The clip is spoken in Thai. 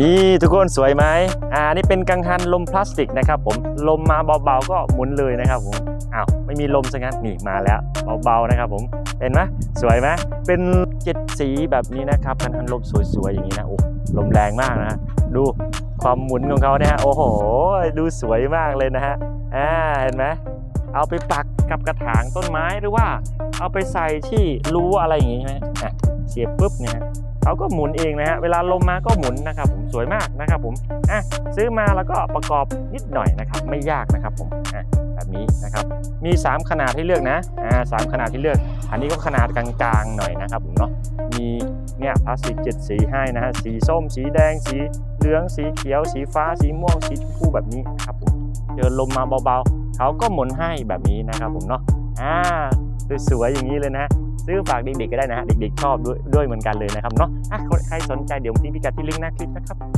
นี่ทุกคนสวยไหมอ่านี่เป็นกังหันลมพลาสติกนะครับผมลมมาเบาๆก็หมุนเลยนะครับผมอ้าวไม่มีลมซะงั้นนี่มาแล้วเบาๆนะครับผมเห็นไหมสวยไหมเป็นเจ็ดสีแบบนี้นะครับกังหันลมสวยๆอย่างนี้นะโอ้ลมแรงมากนะฮะดูความหมุนของเขาเนี่ยฮะโอ้โหดูสวยมากเลยนะฮะอ่าเห็นไหมเอาไปปักกับกระถางต้นไม้หรือว่า เอาไปใส่ที่รูอะไรอย่างงี้ใช่ไหมอะเสียบปุ๊บเนี่ยฮะ เขาก็หมุนเองนะฮะเวลาลมมาก็หมุนนะครับผมสวยมากนะครับผมอะซื้อมาแล้วก็ประกอบนิดหน่อยนะครับ ไม่ยากนะครับผมอะแบบนี้นะครับมี 3 ขนาดให้เลือกนะอ่าสามขนาดที่เลือก อันนี้ก็ขนาดกลางๆหน่อยนะครับผมเนาะมีเนี่ยพลาสติกเจ็ดสีให้นะฮะสีส้ม สีแดง สีเหลือง สีเขียว สีฟ้า สีม่วง สีชมพูแบบนี้นะครับผมเจอลมมาเบาๆเขาก็หมุนให้แบบนี้นะครับผมเนาะอ่า สวยๆอย่างนี้เลยนะ ซื้อฝากเด็กๆก็ได้นะฮะเด็กๆชอบด้วยด้วยเหมือนกันเลยนะครับเนาะอะใครสนใจเดี๋ยวผมทิ้งพิกัดที่ลิงก์หน้าคลิปนะครับ